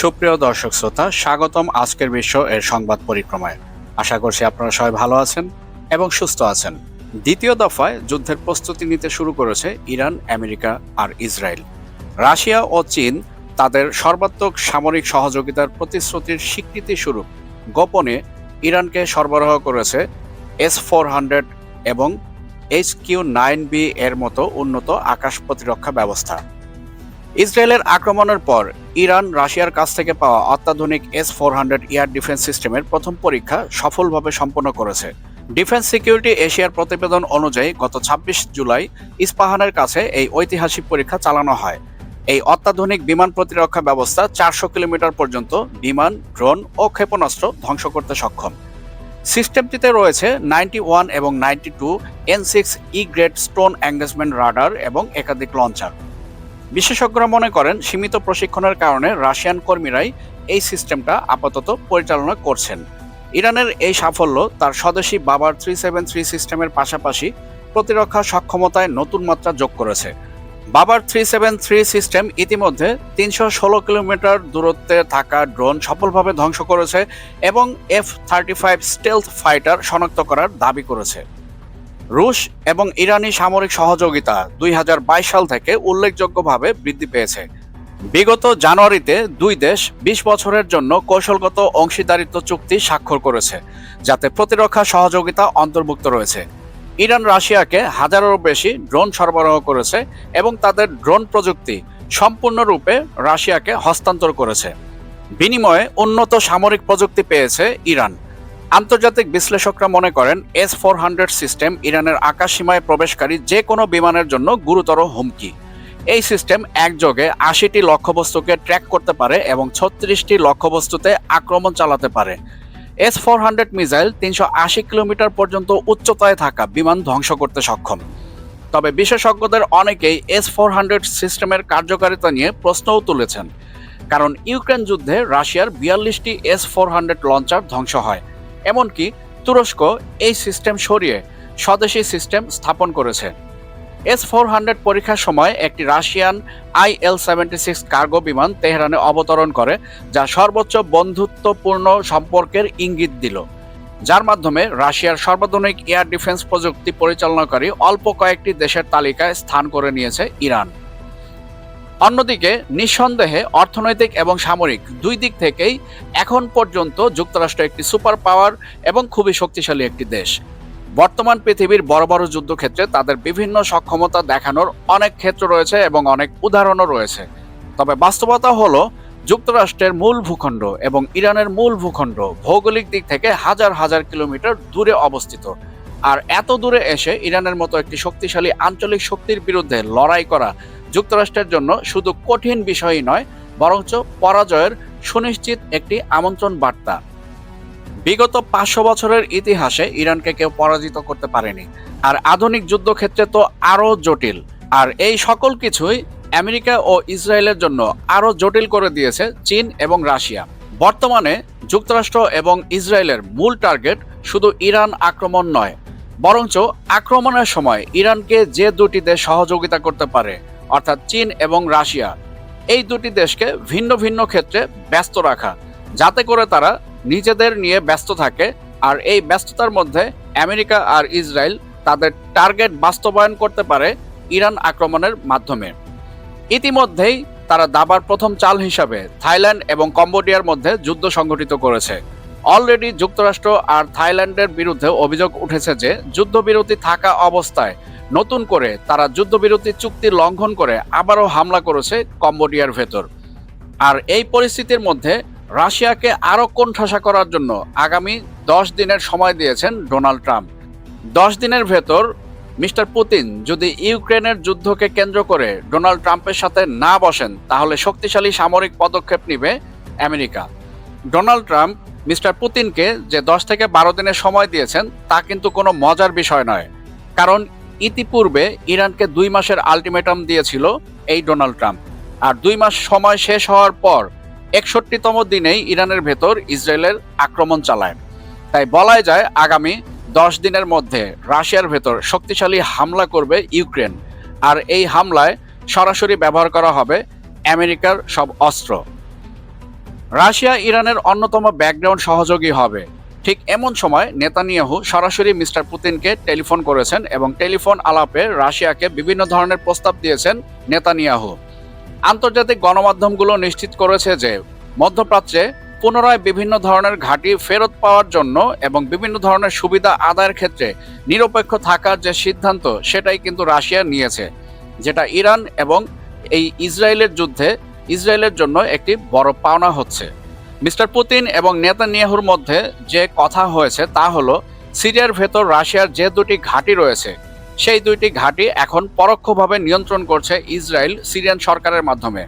সুপ্রিয় দর্শক শ্রোতা, স্বাগতম আজকের বিশ্ব এর সংবাদ পরিক্রমায়। আশা করছি আপনারা সবাই ভালো আছেন এবং সুস্থ আছেন। দ্বিতীয় দফায় যুদ্ধের প্রস্তুতি নিতে শুরু করেছে ইরান, আমেরিকা আর ইসরায়েল। রাশিয়া ও চীন তাদের সর্বাত্মক সামরিক সহযোগিতার প্রতিশ্রুতির স্বীকৃতি স্বরূপ গোপনে ইরানকে সরবরাহ করেছে এস ফোর হান্ড্রেড এবং এইচ কিউ নাইন বি এর মতো উন্নত আকাশ প্রতিরক্ষা ব্যবস্থা। ইসরায়েলের আক্রমণের পর ইরান রাশিয়ার কাছ থেকে পাওয়া অত্যাধুনিক S four hundred air defence সিস্টেমের প্রথম পরীক্ষা সফলভাবে সম্পন্ন করেছে। ডিফেন্স সিকিউরিটি এশিয়ার প্রতিবেদন অনুযায়ী গত ছাব্বিশ জুলাই ইস্পাহানের কাছে এই ঐতিহাসিক পরীক্ষা চালানো হয়। এই অত্যাধুনিক বিমান প্রতিরক্ষা ব্যবস্থা চারশো কিলোমিটার পর্যন্ত বিমান, ড্রোন ও ক্ষেপণাস্ত্র ধ্বংস করতে সক্ষম। সিস্টেমটিতে রয়েছে নাইনটি ওয়ান এবং ninety two N six E grade stone engagement radar এবং একাধিক লঞ্চার বিশেষজ্ঞরা মনে করেন সীমিত প্রশিক্ষণের কারণে রাশিয়ান কর্মীরাই এই সিস্টেমটা আপাতত পরিচালনা করছেন। ইরানের এই সাফল্য তার স্বদেশী বাবার থ্রি সেভেন থ্রি সিস্টেমের পাশাপাশি প্রতিরক্ষা সক্ষমতায় নতুন মাত্রা যোগ করেছে। বাবার থ্রি সেভেন থ্রি সিস্টেম ইতিমধ্যে তিনশো ষোলো কিলোমিটার দূরত্বে থাকা ড্রোন সফলভাবে ধ্বংস করেছে এবং F thirty five stealth fighter শনাক্ত করার দাবি করেছে। রুশ এবং ইরানি সামরিক সহযোগিতা দুই হাজার বাইশ সাল থেকে উল্লেখযোগ্যভাবে বৃদ্ধি পেয়েছে। বিগত জানুয়ারিতে দুই দেশ বিশ বছরের জন্য কৌশলগত অংশীদারিত্ব চুক্তি স্বাক্ষর করেছে, যাতে প্রতিরক্ষা সহযোগিতা অন্তর্ভুক্ত রয়েছে। ইরান রাশিয়াকে হাজারেরও বেশি ড্রোন সরবরাহ করেছে এবং তাদের ড্রোন প্রযুক্তি সম্পূর্ণরূপে রাশিয়াকে হস্তান্তর করেছে। বিনিময়ে উন্নত সামরিক প্রযুক্তি পেয়েছে ইরান। আন্তর্জাতিক বিশ্লেষকরা মনে করেন এস ফোর হান্ড্রেড সিস্টেম ইরানের আকাশসীমায় প্রবেশকারী যে কোনো বিমানের জন্য গুরুতর হুমকি। এই সিস্টেম একযোগে আশিটি লক্ষ্যবস্তুকে ট্র্যাক করতে পারে এবং ছত্রিশটি লক্ষ্যবস্তুতে আক্রমণ চালাতে পারে। এস ফোর হান্ড্রেড মিসাইল তিনশো আশি কিলোমিটার পর্যন্ত উচ্চতায় থাকা বিমান ধ্বংস করতে সক্ষম। তবে বিশেষজ্ঞদের অনেকেই এস ফোর হান্ড্রেড সিস্টেমের কার্যকারিতা নিয়ে প্রশ্নও তুলেছেন। কারণ ইউক্রেন যুদ্ধে রাশিয়ার বিয়াল্লিশটি এস ফোর হান্ড্রেড লঞ্চার ধ্বংস হয়। এমনকি তুরস্ক এই সিস্টেম সরিয়ে স্বদেশী সিস্টেম স্থাপন করেছে। এস ফোর হান্ড্রেড পরীক্ষার সময় একটি Russian I L seventy six cargo বিমান তেহরানে অবতরণ করে, যা সর্বোচ্চ বন্ধুত্বপূর্ণ সম্পর্কের ইঙ্গিত দিল। যার মাধ্যমে রাশিয়ার সর্বাধুনিক এয়ার ডিফেন্স প্রযুক্তি পরিচালনাকারী অল্প কয়েকটি দেশের তালিকায় স্থান করে নিয়েছে ইরান। অন্যদিকে নিঃসন্দেহে অর্থনৈতিক এবং সামরিক দুই দিক থেকেই এখন পর্যন্ত যুক্তরাষ্ট্র একটি সুপার পাওয়ার এবং খুবই শক্তিশালী একটি দেশ। বর্তমান পৃথিবীর বড় বড় যুদ্ধক্ষেত্রে তাদের বিভিন্ন সক্ষমতা দেখানোর অনেক ক্ষেত্র রয়েছে এবং অনেক উদাহরণও রয়েছে। তবে বাস্তবতা হলো, যুক্তরাষ্ট্রের মূল ভূখণ্ড এবং ইরানের মূল ভূখণ্ড ভৌগোলিক দিক থেকে হাজার হাজার কিলোমিটার দূরে অবস্থিত। আর এত দূরে এসে ইরানের মতো একটি শক্তিশালী আঞ্চলিক শক্তির বিরুদ্ধে লড়াই করা যুক্তরাষ্ট্রের জন্য শুধু কঠিন বিষয়ই নয়, বরঞ্চ পরাজয়ের সুনিশ্চিত একটি আমন্ত্রণ বার্তা। বিগত পাঁচশো বছরের ইতিহাসে ইরানকে কেউ পরাজিত করতে পারেনি। আর আধুনিক যুদ্ধক্ষেত্রে তো আরও জটিল। আর এই সকল কিছুই আমেরিকা ও ইসরায়েলের জন্য আরও জটিল করে দিয়েছে চীন এবং রাশিয়া। বর্তমানে যুক্তরাষ্ট্র এবং ইসরায়েলের মূল টার্গেট শুধু ইরান আক্রমণ নয়, বরঞ্চ আক্রমণের সময় ইরানকে যে দুটি দেশ সহযোগিতা করতে পারে অর্থাৎ চীন এবং রাশিয়া। এই দুটি দেশকে ভিন্ন ভিন্ন ক্ষেত্রে ব্যস্ত রাখা, যাতে করে তারা নিজেদের নিয়ে ব্যস্ত থাকে। আর এই ব্যস্ততার মধ্যে আমেরিকা আর ইসরায়েল তাদের টার্গেট বাস্তবায়ন করতে পারে ইরান আক্রমণের মাধ্যমে। ইতিমধ্যেই তারা দাবার প্রথম চাল হিসাবে থাইল্যান্ড এবং কম্বোডিয়ার মধ্যে যুদ্ধ সংঘটিত করেছে। অলরেডি যুক্তরাষ্ট্র আর থাইল্যান্ডের বিরুদ্ধে অভিযোগ উঠেছে যে যুদ্ধবিরতি থাকা অবস্থায় নতুন করে তারা যুদ্ধবিরতি চুক্তি লঙ্ঘন করে আবারও হামলা করেছে কম্বোডিয়ার ভেতর। আর এই পরিস্থিতির মধ্যে রাশিয়াকে আরও কোণঠাসা করার জন্য আগামী দশ দিনের সময় দিয়েছেন ডোনাল্ড ট্রাম্প। দশ দিনের ভেতর মিস্টার পুতিন যদি ইউক্রেনের যুদ্ধকে কেন্দ্র করে ডোনাল্ড ট্রাম্পের সাথে না বসেন, তাহলে শক্তিশালী সামরিক পদক্ষেপ নিবে আমেরিকা। ডোনাল্ড ট্রাম্প মিস্টার পুতিনকে যে দশ থেকে বারো দিনের সময় দিয়েছেন, তা কিন্তু কোনো মজার বিষয় নয়। কারণ ইতিপূর্বে ইরানকে দুই মাসের আলটিমেটাম দিয়েছিল এই ডোনাল্ড ট্রাম্প। আর দুই মাস সময় শেষ হওয়ার পর একষট্টিতম দিনেই ইরানের ভেতর ইসরায়েলের আক্রমণ চালায়। তাই বলাই যায় আগামী দশ দিনের মধ্যে রাশিয়ার ভেতর শক্তিশালী হামলা করবে ইউক্রেন। আর এই হামলায় সরাসরি ব্যবহার করা হবে আমেরিকার সব অস্ত্র। রাশিয়া ইরানের অন্যতম ব্যাকগ্রাউন্ড সহযোগী হবে। ঠিক এমন সময় নেতানিয়াহু সরাসরি মিস্টার পুতিনকে টেলিফোন করেছেন এবং টেলিফোন আলাপে রাশিয়াকে বিভিন্ন ধরনের প্রস্তাব দিয়েছেন নেতানিয়াহু। আন্তর্জাতিক গণমাধ্যমগুলো নিশ্চিত করেছে যে মধ্যপ্রাচ্যে পুনরায় বিভিন্ন ধরনের ঘাঁটি ফেরত পাওয়ার জন্য এবং বিভিন্ন ধরনের সুবিধা আদায়ের ক্ষেত্রে নিরপেক্ষ থাকার যে সিদ্ধান্ত, সেটাই কিন্তু রাশিয়া নিয়েছে, যেটা ইরান এবং এই ইসরায়েলের যুদ্ধে, ইসরায়েলের জন্য একটি বড় পাওনা হচ্ছে। মিস্টার পুতিন এবং নেতানিয়াহুর মধ্যে যে কথা হয়েছে তা হলো, সিরিয়ার ভেতর রাশিয়ার যে দুটি ঘাঁটি রয়েছে, সেই দুইটি ঘাঁটি এখন পরোক্ষভাবে নিয়ন্ত্রণ করছে ইসরায়েল সিরিয়ান সরকারের মাধ্যমে।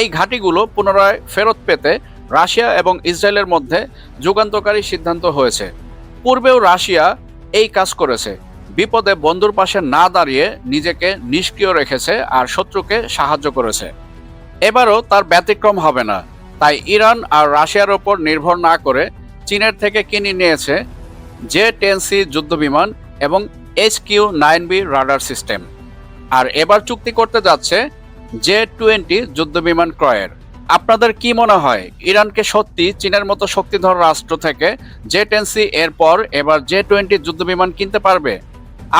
এই ঘাঁটিগুলো পুনরায় ফেরত পেতে রাশিয়া এবং ইসরায়েলের মধ্যে যুগান্তকারী সিদ্ধান্ত হয়েছে। পূর্বেও রাশিয়া এই কাজ করেছে, বিপদে বন্ধুর পাশে না দাঁড়িয়ে নিজেকে নিষ্ক্রিয় রেখেছে আর শত্রুকে সাহায্য করেছে। এবারও তার ব্যতিক্রম হবে না। তাই ইরান আর রাশিয়ার ওপর নির্ভর না করে চীনের থেকে কিনে নিয়েছে জে টেন সি যুদ্ধবিমান এবং H Q nine B radar system. আর এবার চুক্তি করতে যাচ্ছে জে টোয়েন্টি যুদ্ধবিমান ক্রয়ের। আপনাদের কি মনে হয়, ইরানকে সত্যি চীনের মতো শক্তিধর রাষ্ট্র থেকে জে টেন সি এর পর এবার জে টোয়েন্টি যুদ্ধবিমান কিনতে পারবে?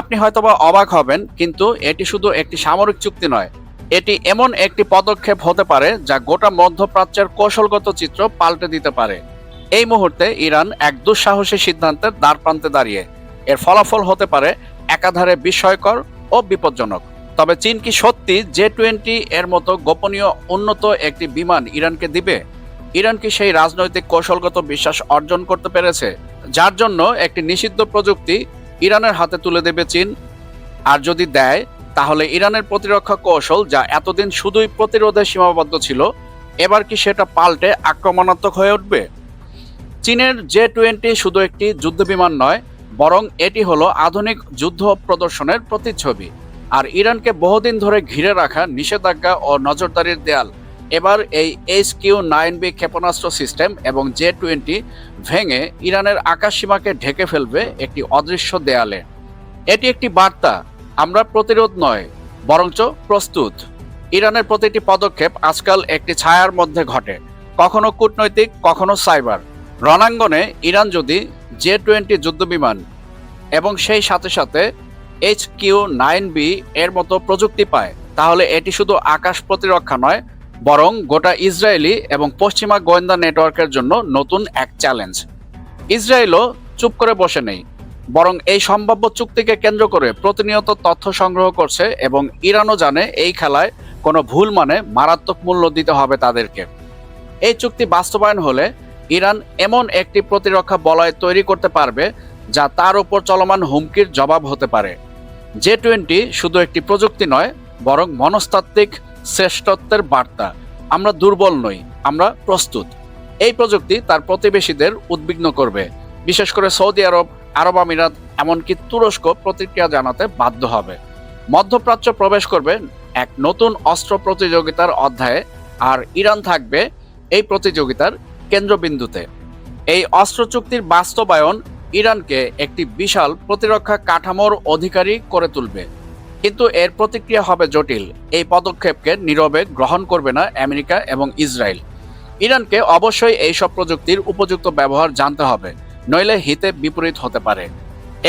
আপনি হয়তোবা অবাক হবেন, কিন্তু এটি শুধু একটি সামরিক চুক্তি নয় এটি এমন একটি পদক্ষেপ হতে পারে যা গোটা মধ্যপ্রাচ্যের কৌশলগত চিত্র পাল্টে দিতে পারে। এই মুহূর্তে ইরান এক দুঃসাহসী সিদ্ধান্তের দ্বার প্রান্তে দাঁড়িয়ে। এর ফলাফল হতে পারে একাধারে বিস্ময়কর ও বিপজ্জনক। তবে চীন কি সত্যি জে টোয়েন্টি এর মতো গোপনীয় উন্নত একটি বিমান ইরানকে দিবে? ইরান কি সেই রাজনৈতিক কৌশলগত বিশ্বাস অর্জন করতে পেরেছে, যার জন্য একটি নিষিদ্ধ প্রযুক্তি ইরানের হাতে তুলে দেবে চীন? আর যদি দেয় তাহলে ইরানের প্রতিরক্ষা কৌশল যা এতদিন শুধুই প্রতিরোধে সীমাবদ্ধ ছিল, এবার কি সেটা পাল্টে আক্রমণাত্মক হয়ে উঠবে? চীনের জে টোয়েন্টি শুধু একটি যুদ্ধবিমান নয়, বরং এটি হলো আধুনিক যুদ্ধ প্রদর্শনের প্রতিচ্ছবি। আর ইরানকে বহুদিন ধরে ঘিরে রাখা নিষেধাজ্ঞা ও নজরদারির দেয়াল, এবার এই এইচ কিউ নাইন বি ক্ষেপণাস্ত্র সিস্টেম এবং জে টোয়েন্টি ভেঙে ইরানের আকাশসীমাকে ঢেকে ফেলবে একটি অদৃশ্য দেয়ালে। এটি একটি বার্তা আমরা প্রতিরোধ নয়, বরঞ্চ প্রস্তুত। ইরানের প্রতিটি পদক্ষেপ আজকাল একটি ছায়ার মধ্যে ঘটে, কখনো কূটনৈতিক, কখনো সাইবার। রণাঙ্গনে ইরান যদি জে টোয়েন্টি যুদ্ধবিমান এবং সেই সাথে সাথে এইচ কিউ নাইন বি এর মতো প্রযুক্তি পায়, তাহলে এটি শুধু আকাশ প্রতিরক্ষা নয়, বরং গোটা ইসরায়েলি এবং পশ্চিমা গোয়েন্দা নেটওয়ার্কের জন্য নতুন এক চ্যালেঞ্জ। ইসরায়েলও চুপ করে বসে নেই বরং এই সম্ভাব্য চুক্তিকে কেন্দ্র করে প্রতিনিয়ত তথ্য সংগ্রহ করছে এবং ইরানও জানে এই খেলায় কোনো ভুল মানে মারাত্মক মূল্য দিতে হবে তাদেরকে। এই চুক্তি বাস্তবায়ন হলে ইরান এমন একটি প্রতিরক্ষা বলয় তৈরি করতে পারবে যা তার উপর চলমান হুমকির জবাব হতে পারে। জে টোয়েন্টি শুধু একটি প্রযুক্তি নয়, বরং মনস্তাত্ত্বিক শ্রেষ্ঠত্বের বার্তা। আমরা দুর্বল নই, আমরা প্রস্তুত। এই প্রযুক্তি তার প্রতিবেশীদের উদ্বিগ্ন করবে। বিশেষ করে সৌদি আরব আরব আমিরাত, এমনকি তুরস্ক প্রতিক্রিয়া জানাতে বাধ্য হবে। মধ্যপ্রাচ্য প্রবেশ করবে এক নতুন অস্ত্র প্রতিযোগিতার অধ্যায়ে, আর ইরান থাকবে এই প্রতিযোগিতার কেন্দ্রবিন্দুতে। এই অস্ত্র চুক্তির বাস্তবায়ন ইরানকে একটি বিশাল প্রতিরক্ষা কাঠামোর অধিকারী করে তুলবে। কিন্তু এর প্রতিক্রিয়া হবে জটিল। এই পদক্ষেপকে নীরবে গ্রহণ করবে না আমেরিকা এবং ইসরায়েল। ইরানকে অবশ্যই এইসব প্রযুক্তির উপযুক্ত ব্যবহার জানতে হবে। নইলে হিতে বিপরীত হতে পারে।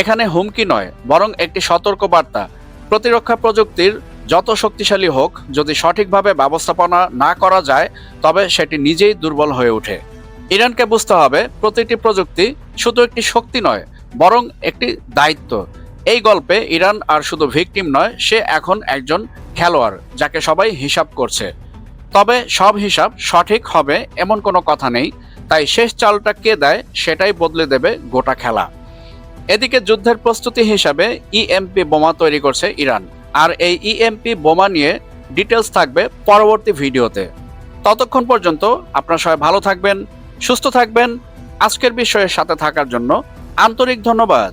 এখানে হুমকি নয়, বরং একটি সতর্ক বার্তা প্রতিরক্ষা প্রযুক্তির যত শক্তিশালী হোক, যদি সঠিকভাবে ব্যবস্থাপনা না করা যায়, তবে সেটি নিজেই দুর্বল হয়ে ওঠে। ইরানকে বুঝতে হবে, প্রতিটি প্রযুক্তি শুধু একটি শক্তি নয়, বরং একটি দায়িত্ব। এই গল্পে ইরান আর শুধু ভিকটিম নয়, সে এখন একজন খেলোয়াড়, যাকে সবাই হিসাব করছে। তবে সব হিসাব সঠিক হবে এমন কোনো কথা নেই তাই শেষ চালটা কে দেয় সেটাই বদলে দেবে গোটা খেলা। এদিকে যুদ্ধের প্রস্তুতি হিসাবে ইএমপি বোমা তৈরি করছে ইরান। আর এই ইএমপি বোমা নিয়ে ডিটেলস থাকবে পরবর্তী ভিডিওতে। ততক্ষণ পর্যন্ত আপনার সবাই ভালো থাকবেন, সুস্থ থাকবেন। আজকের বিষয়ের সাথে থাকার জন্য আন্তরিক ধন্যবাদ।